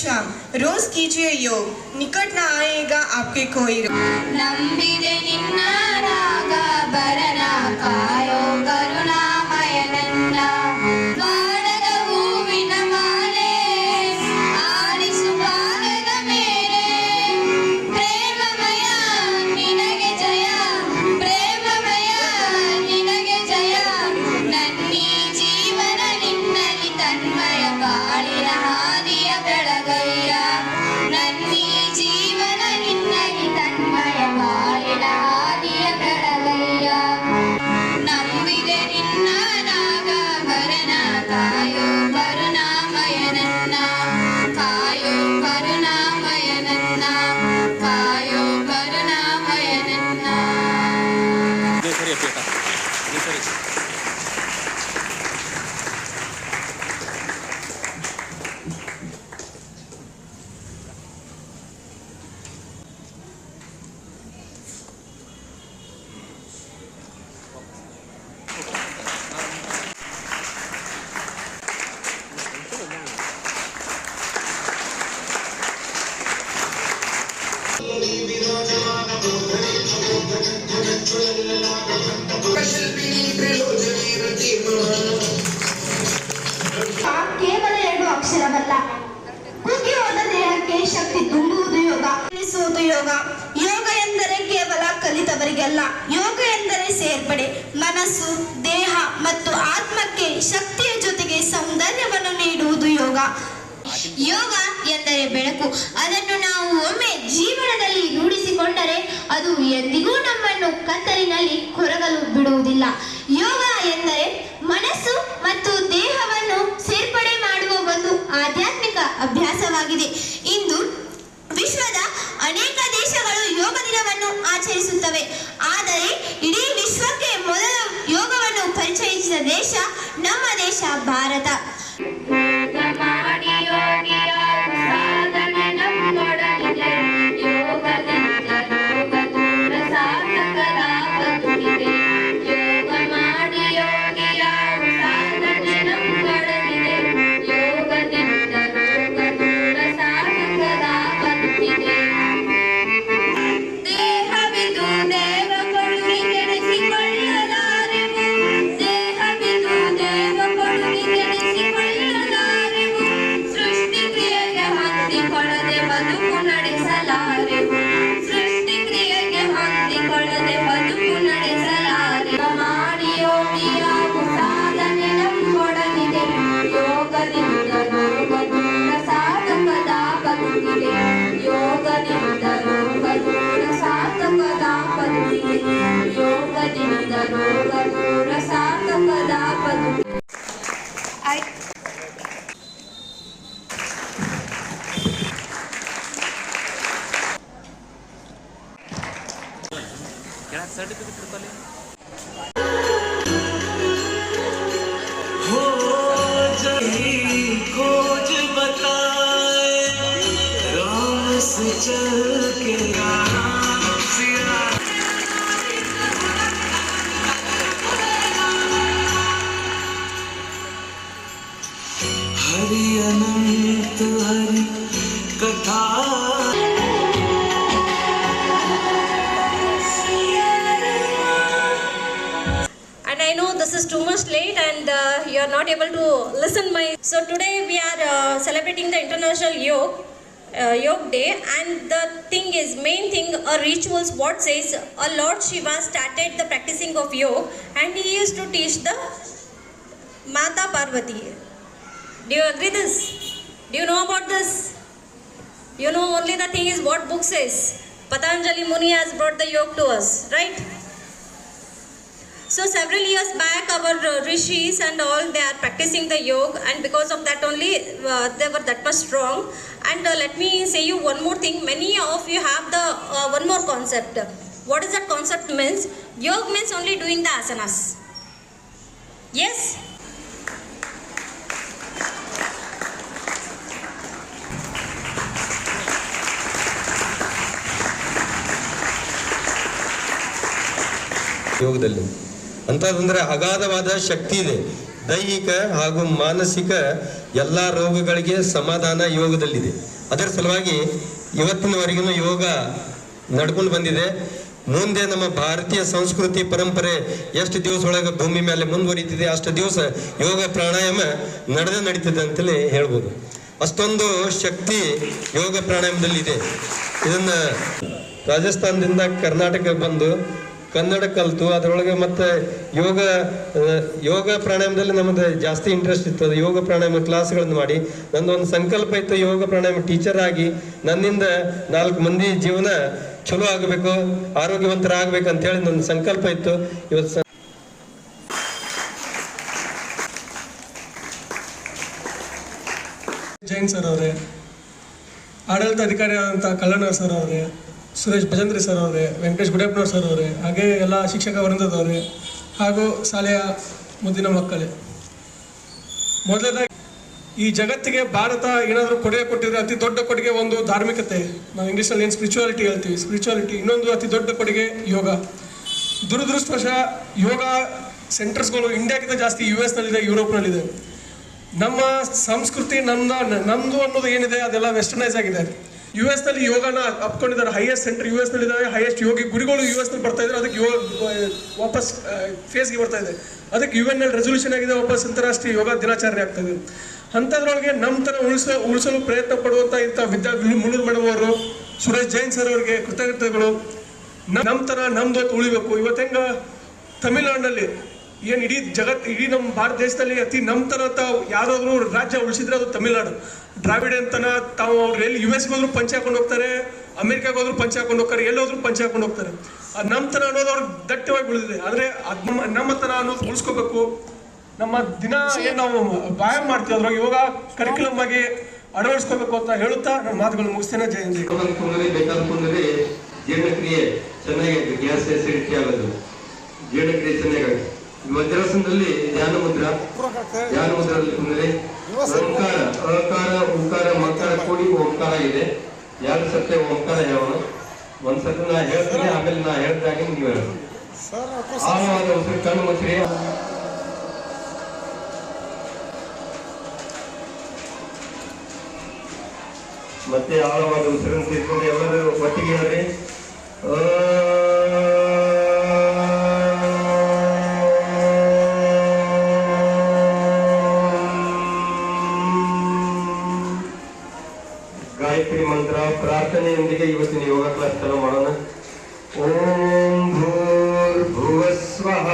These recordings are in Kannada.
शाम रोज कीजिए योग। निकट ना आएगा आपके कोई रोग ಕೇವಲ ಎರಡು ಅಕ್ಷರವಲ್ಲ. ಕುಗ್ಗಿಹೋದ ದೇಹಕ್ಕೆ ಶಕ್ತಿ ತುಂಬುವುದು ಯೋಗ. ತಿಳಿಸುವುದು ಯೋಗ. ಯೋಗ ಎಂದರೆ ಕೇವಲ ಕಲಿತವರಿಗಲ್ಲ. ಯೋಗ ಎಂದರೆ ಸೇರ್ಪಡೆ. ಮನಸ್ಸು, ದೇಹ ಮತ್ತು ಆತ್ಮಕ್ಕೆ ಶಕ್ತಿಯ ಜೊತೆಗೆ ಸೌಂದರ್ಯವನ್ನು ನೀಡುವುದು ಯೋಗ. ಯೋಗ ಎಂದರೆ ಬೆಳಕು. ಅದನ್ನು ನಾವು ಒಮ್ಮೆ ಜೀವನದಲ್ಲಿ ರೂಢಿಸಿಕೊಂಡರೆ ಅದು ಎಂದಿಗೂ ನಮ್ಮನ್ನು ಕತ್ತಲಿನಲ್ಲಿ ಕೊರಗಲು ಬಿಡುವುದಿಲ್ಲ. ಯೋಗ ಎಂದರೆ ಮನಸ್ಸು ಮತ್ತು ದೇಹವನ್ನು ಸೇರ್ಪಡೆ ಮಾಡುವ ಒಂದು ಆಧ್ಯಾತ್ಮಿಕ ಅಭ್ಯಾಸವಾಗಿದೆ. ಇಂದು ವಿಶ್ವದ ಅನೇಕ ದೇಶಗಳು ಯೋಗ ದಿನವನ್ನು ಆಚರಿಸುತ್ತವೆ. ಆದರೆ ಇಡೀ ವಿಶ್ವಕ್ಕೆ ಮೊದಲು ಯೋಗವನ್ನು ಪರಿಚಯಿಸಿದ ದೇಶ ನಮ್ಮ ದೇಶ ಭಾರತ. ಜ್ಞಾನಿಗಳೇ ಯೋಗ ನಿಮಿದ ರೋಗ ದೂರ ಸಾಧಕದ ಪದುವೆ ಯೋಗ ನಿಮಿದ ರೋಗ ದೂರ ಸಾಧಕದ Oh, Jai चल के राम सिया हरि अनंत हरि कथा and I know this is too much late and uh, you are not able to listen my. So today we are uh, celebrating the International Yoga. uh, Yoga Day and the thing is main thing a rituals what says a Lord Shiva started the practicing of yoga and he used to teach the Mata Parvati. Do you agree this? Do you know about this? You know only the thing is what book says. Patanjali Muni has brought the yoga to us, right? So several years back, our uh, rishis and all they are practicing the yoga, and because of that only uh, they were that much strong. And uh, let me say you one more thing. Many of you have the uh, one more concept. What is that concept means? Yoga means only doing the asanas. Yes. ಯೋಗದಲ್ಲಿ ಅಂತಂದ್ರೆ ಅಗಾಧವಾದ ಶಕ್ತಿ ಇದೆ. ದೈಹಿಕ ಹಾಗೂ ಮಾನಸಿಕ ಎಲ್ಲ ರೋಗಗಳಿಗೆ ಸಮಾಧಾನ ಯೋಗದಲ್ಲಿದೆ. ಅದರ ಸಲುವಾಗಿ ಇವತ್ತಿನವರೆಗೂ ಯೋಗ ನಡ್ಕೊಂಡು ಬಂದಿದೆ. ಮುಂದೆ ನಮ್ಮ ಭಾರತೀಯ ಸಂಸ್ಕೃತಿ ಪರಂಪರೆ ಎಷ್ಟು ದಿವಸ ಒಳಗೆ ಭೂಮಿ ಮೇಲೆ ಮುಂದುವರಿತಿದೆ, ಅಷ್ಟು ದಿವಸ ಯೋಗ ಪ್ರಾಣಾಯಾಮ ನಡೆದೇ ನಡೀತದೆ ಅಂತಲೇ ಹೇಳ್ಬೋದು. ಅಷ್ಟೊಂದು ಶಕ್ತಿ ಯೋಗ ಪ್ರಾಣಾಯಾಮದಲ್ಲಿ ಇದೆ ಇದನ್ನ ರಾಜಸ್ಥಾನದಿಂದ ಕರ್ನಾಟಕಕ್ಕೆ ಬಂದು ಕನ್ನಡ ಕಲಿತು, ಅದರೊಳಗೆ ಮತ್ತೆ ಯೋಗ ಯೋಗ ಪ್ರಾಣಾಯಾಮದಲ್ಲಿ ನಮ್ದು ಜಾಸ್ತಿ ಇಂಟ್ರೆಸ್ಟ್ ಇತ್ತು. ಅದು ಯೋಗ ಪ್ರಾಣಾಯಾಮ ಕ್ಲಾಸ್ಗಳನ್ನು ಮಾಡಿ. ನಂದೊಂದು ಸಂಕಲ್ಪ ಇತ್ತು, ಯೋಗ ಪ್ರಾಣಾಯಾಮ ಟೀಚರ್ ಆಗಿ ನನ್ನಿಂದ ನಾಲ್ಕು ಮಂದಿ ಜೀವನ ಚಲೋ ಆಗಬೇಕು ಆರೋಗ್ಯವಂತರ ಆಗ್ಬೇಕು ಅಂತ ಹೇಳಿ ನನ್ನ ಸಂಕಲ್ಪ ಇತ್ತು. ಇವತ್ತು ಜೈನ್ ಸರ್ ಅವರೇ ಆಡಳಿತ ಅಧಿಕಾರಿ ಆದಂತಹ ಕಲ್ಲಣ್ಣ ಸರ್ ಅವರೇ ಸುರೇಶ್ ಭಜಂದ್ರಿ ಸರ್ ಅವರೇ, ವೆಂಕಟೇಶ್ ಗುಡೇಪ್ನವ್ರ ಸರ್ ಅವರೇ, ಹಾಗೆ ಎಲ್ಲ ಶಿಕ್ಷಕ ವೃಂದದವರೇ ಹಾಗೂ ಶಾಲೆಯ ಮುದ್ದಿನ ಮಕ್ಕಳೇ. ಮೊದಲನೇದಾಗಿ, ಈ ಜಗತ್ತಿಗೆ ಭಾರತ ಏನಾದರೂ ಕೊಡುಗೆ ಕೊಟ್ಟಿದ್ರೆ ಅತಿ ದೊಡ್ಡ ಕೊಡುಗೆ ಒಂದು ಧಾರ್ಮಿಕತೆ. ನಾವು ಇಂಗ್ಲೀಷಲ್ಲಿ ಏನು ಸ್ಪಿರಿಚುವಾಲಿಟಿ ಹೇಳ್ತೀವಿ? ಸ್ಪಿರಿಚುವಾಲಿಟಿ ಇನ್ನೊಂದು ಅತಿ ದೊಡ್ಡ ಕೊಡುಗೆ ಯೋಗ. ದುರದೃಷ್ಟವಶ ಯೋಗ ಸೆಂಟರ್ಸ್ಗಳು ಇಂಡಿಯಾಗಿಂತ ಜಾಸ್ತಿ ಯು ಎಸ್ನಲ್ಲಿದೆ ಯುರೋಪ್ನಲ್ಲಿದೆ ನಮ್ಮ ಸಂಸ್ಕೃತಿ ನಮ್ಮ ನಮ್ಮದು ಅನ್ನೋದು ಏನಿದೆ ಅದೆಲ್ಲ ವೆಸ್ಟರ್ನೈಸ್ ಆಗಿದೆ. ಯು ಎಸ್ನಲ್ಲಿ ಯೋಗನ ಅಪ್ಕೊಂಡಿದ್ದಾರೆ. ಹೈಯೆಸ್ಟ್ ಸೆಂಟರ್ ಯು ಎಸ್ ನಲ್ಲಿದ್ದಾವೆ ಹೈಯೆಸ್ಟ್ ಯೋಗಿ ಗುರುಗಳು ಯು ಎಸ್ನಲ್ಲಿ ಬರ್ತಾ ಇದ್ದಾರೆ ಅದಕ್ಕೆ ಯೋಗ ವಾಪಸ್ ಫೇಸ್ಗೆ ಬರ್ತಾ ಇದೆ. ಅದಕ್ಕೆ ಯು ಎನ್ ಎಲ್ ರೆಸೊಲ್ಯೂಷನ್ ಆಗಿದೆ. ವಾಪಸ್ ಅಂತಾರಾಷ್ಟ್ರೀಯ ಯೋಗ ದಿನಾಚರಣೆ ಆಗ್ತಾ ಇದೆ. ಅಂಥದ್ರೊಳಗೆ ನಮ್ಮ ಥರ ಉಳಿಸ ಉಳಿಸಲು ಪ್ರಯತ್ನ ಪಡುವಂಥ ಇಂಥ ವಿದ್ಯಾ ಮುಳ್ಳೂರು ಮೇಡಮ್ ಅವರು, ಸುರೇಶ್ ಜೈನ್ ಸರ್ ಅವರಿಗೆ ಕೃತಜ್ಞತೆಗಳು. ನಮ್ಮ ಥರ ನಮ್ದು ಉಳಿಬೇಕು. ಇವತ್ತು ಹೆಂಗ? ತಮಿಳ್ನಾಡಿನಲ್ಲಿ ಏನು ಇಡೀ ಜಗತ್, ಇಡೀ ನಮ್ಮ ಭಾರತ ದೇಶದಲ್ಲಿ ಅತಿ ನಮ್ಮ ಥರ ತಾವು ಯಾರಾದರೂ ರಾಜ್ಯ ಉಳಿಸಿದ್ರೆ ಅದು ತಮಿಳ್ನಾಡು. ದ್ರಾವಿಡ ಅಂತನ ತಾವು ಅವ್ರು ಎಲ್ಲಿ ಯು ಎಸ್ಗೆ ಹೋದ್ರು ಪಂಚ ಹಾಕೊಂಡು ಹೋಗ್ತಾರೆ ಅಮೆರಿಕಾಗೆ ಹೋದ್ರು ಪಂಚ ಹಾಕೊಂಡು ಹೋಗ್ತಾರೆ ಎಲ್ಲಿ ಹೋದ್ರು ಪಂಚ ಹಾಕೊಂಡು ಹೋಗ್ತಾರೆ. ನಮ್ಮ ಥರ ಅನ್ನೋದು ಅವ್ರಿಗೆ ದಟ್ಟವಾಗಿ ಉಳಿದಿದೆ. ಆದರೆ ಅದ್ ನಮ್ಮ ಅನ್ನೋದು ಉಳಿಸ್ಕೋಬೇಕು. ನಮ್ಮ ದಿನ ಏನು ನಾವು ವ್ಯಾಯಾಮ ಮಾಡ್ತೀವಿ, ಅದ್ರಾಗ ಇವಾಗ ಕರಿಕ್ಯುಲಮ್ ಆಗಿ ಅಳವಡಿಸ್ಕೋಬೇಕು ಅಂತ ಹೇಳುತ್ತಾ ನನ್ನ ಮಾತುಗಳು ಮುಗಿಸ್ತೇನೆ. ಜಯಂತಿ ಜೀರ್ಣಕ್ರಿಯೆ ಚೆನ್ನಾಗಿ ಗ್ಯಾಸ್ ಜೀರ್ಣಕ್ರಿಯೆ ಚೆನ್ನಾಗಿ ಈ ವಜ್ರಾಸನದಲ್ಲಿ ಧ್ಯಾನ ಮುದ್ರ? ಧ್ಯಾನ ಮುದ್ರಲ್ಲಿ ಕುಂದರೆ? ಓಂಕಾರ ಅಕಾರ ಓಂಕಾರ ಮಕಾರ ಕೂಡಿ ಓಂಕಾರ ಇದೆ. ಎರಡು ಸತ್ಯ, ಓಂಕಾರ ಯಾವನು? ಒಂದ್ ಸತಿ ನಾ ಹೇಳ್ತೀನಿ, ಆಮೇಲೆ ನಾ ಹೇಳ್ದಾಗ ನೀವು ಹೇಳಿ ಆಳವಾದ ಉಸಿರು, ಕಣ್ಣು ಮುಚ್ಚಿರಿ. ಮತ್ತೆ ಆಳವಾದ ಉಸಿರನ್ನು ಸೇರಿಕೊಂಡು ಎಲ್ಲರೂ ಒಟ್ಟಿಗೆ ಹೇಳ್ರಿ ಗಾಯತ್ರಿ ಪ್ರಾರ್ಥನೆಯೊಂದಿಗೆ ಇವತ್ತಿನ ಯೋಗ ಕ್ಲಾಸ್ ಚಾಲೂ ಮಾಡೋಣ ಓಂ ಭೂರ್ ಭುವಸ್ವಃ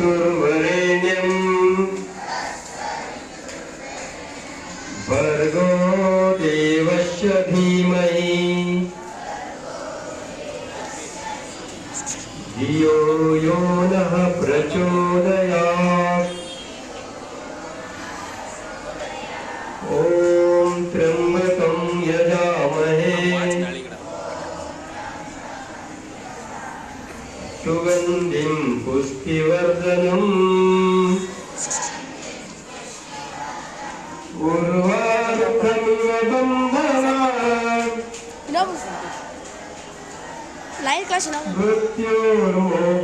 तत्सवितुर्वरेण्यम् भर्गो देवस्य धीमहि धियो यो नः प्रचोदयात् புஷ்டிவர்தனம்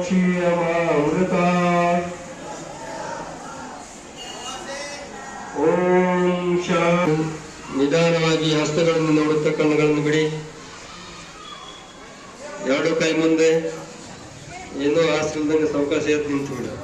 மோட்சியமாவிருதா ஓம் நிதானವಾಗಿ ಹಸ್ತಗಳನ್ನು ನೋಡುತ್ತ ಕಣ್ಣುಗಳನ್ನು ಬಿಡಿ లేకుండా